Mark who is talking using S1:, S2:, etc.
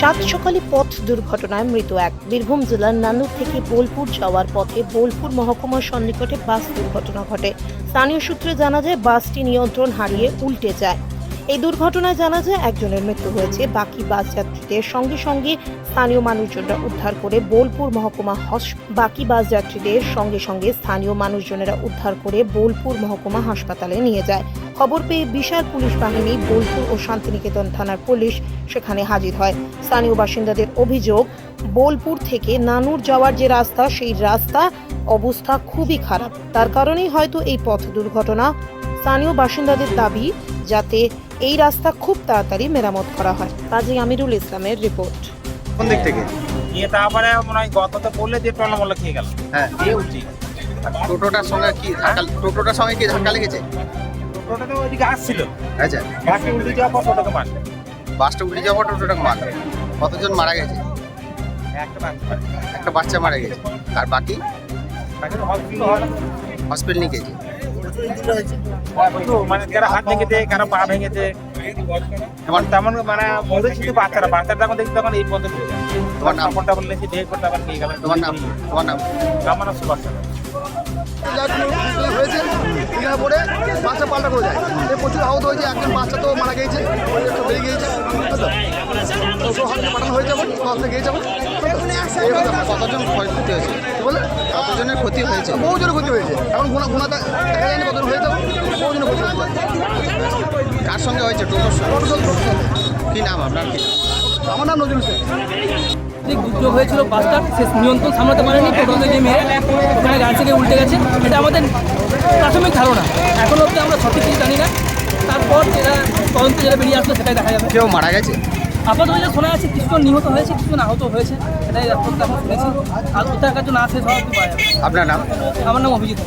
S1: শক্তিশালী পথ দুর্ঘটনায় মৃত এক। বীরভূম জেলার নানুর থেকে বোলপুর যাওয়ার পথে বোলপুর মহকুমার সন্নিকটে বাস দুর্ঘটনা ঘটে। স্থানীয় সূত্রে জানা যায়, বাসটি নিয়ন্ত্রণ হারিয়ে উল্টে যায়। এই দুর্ঘটনায় জানা যায় একজনের মৃত্যু হয়েছে। বাকি বাস যাত্রীদের সঙ্গে সঙ্গে স্থানীয় মানুষজনরা উদ্ধার করে বোলপুর মহকুমা হস- বাকি বাস যাত্রীদের সঙ্গে সঙ্গে স্থানীয় মানুষজনেরা উদ্ধার করে বোলপুর মহকুমা হাসপাতালে নিয়ে যায়। খবর পেয়ে বিশাল পুলিশ বাহিনী বোলপুর ও শান্তিনিকেতন থানার পুলিশ সেখানে হাজির হয়। স্থানীয় বাসিন্দাদের অভিযোগ, বোলপুর থেকে নানুর যাওয়ার যে রাস্তা, সেই রাস্তা অবস্থা খুবই খারাপ। তার কারণেই হয়তো এই পথ দুর্ঘটনা স্থানীয় বাসিন্দাদের দাবি যাতে এই রাস্তা খুব তাড়াতাড়ি মেরামত করা হয়। কাজী আমিরুল ইসলামের রিপোর্ট।
S2: কোন দিক থেকে?
S3: দিয়ে তারপরে মনে হয় গততে পড়লে দিয়ে টলমল খেয়ে গেল।
S2: হ্যাঁ।
S3: দিয়ে উঠছি।
S2: টোটোটার সঙ্গে কি ধাক্কা টোটোটার সঙ্গে কি ধাক্কা লেগেছে?
S3: টোটোটা তো ওইদিকে আসছিল।
S2: আচ্ছা।
S3: গাছটি উল্টে যাওয়ার পর টোটোকে মারল
S2: বাসটা উঠে যাওয়ার পর টোটোটা মার কতজন মারা গেছে?
S3: একটা বাচ্চা
S2: একটা বাচ্চা মারা গেছে। আর বাকি?
S3: বাকি হসপিটাল হলো
S2: হসপিটাল নিয়ে গেছে।
S3: মানে কারও হাত ভেঙেছে কারও পা ভেঙেছে এমন তেমন মানে মরে শুধু বাচ্চারা বাচ্চারা যখন দেখছি তখন এই পদ্ধতি
S2: তোমার নাম?
S3: ফোনটা বললে সে দেহ করতে আবার নিয়ে গেল।
S2: তোমার নাম? তোমার নাম?
S3: আমার নাম সুভাষ
S4: হয়েছে এখানে বাচ্চা পাল্টা করে যায় প্রচুর আহত হয়েছে একজন বাচ্চা তো মারা গিয়েছে একটু বেরিয়ে গিয়েছে। হাতে পাঠানো হয়ে যাবে গিয়ে
S2: কতজন ক্ষয়ক্ষতি হয়েছে
S4: বলে?
S2: কতজনের ক্ষতি হয়েছে?
S4: বহুজনের ক্ষতি হয়েছে। এখন গুণা গুণা দেখা যায়নি কতজন হয়ে যাবে? বহুজনের ক্ষতি হয়েছে।
S2: কার সঙ্গে হয়েছে? টোটোর সঙ্গে। কি নাম আপনার? কি
S4: আমার নাম নজরুল শেখ।
S5: দুর্যোগ হয়েছিল বাসটা সে নিয়ন্ত্রণ সামলাতে পারেনি টোটোতে নেমে ওখানে গাড়ি থেকে উল্টে গেছে। এটা আমাদের প্রাথমিক ধারণা। এখন অবধি আমরা সঠিক কিছু জানি না। তারপর যেটা তদন্ত যেটা বেরিয়ে আসলো সেটাই দেখা যাবে।
S2: কেউ মারা গেছে?
S5: আপাতত যা শোনা যাচ্ছে কিছুজন নিহত হয়েছে কিছুজন আহত হয়েছে এটাই এখন শুনেছি। আর কোথায় কাছে না শেষ হওয়া
S2: আপনার নাম?
S5: আমার নাম অভিজিৎ।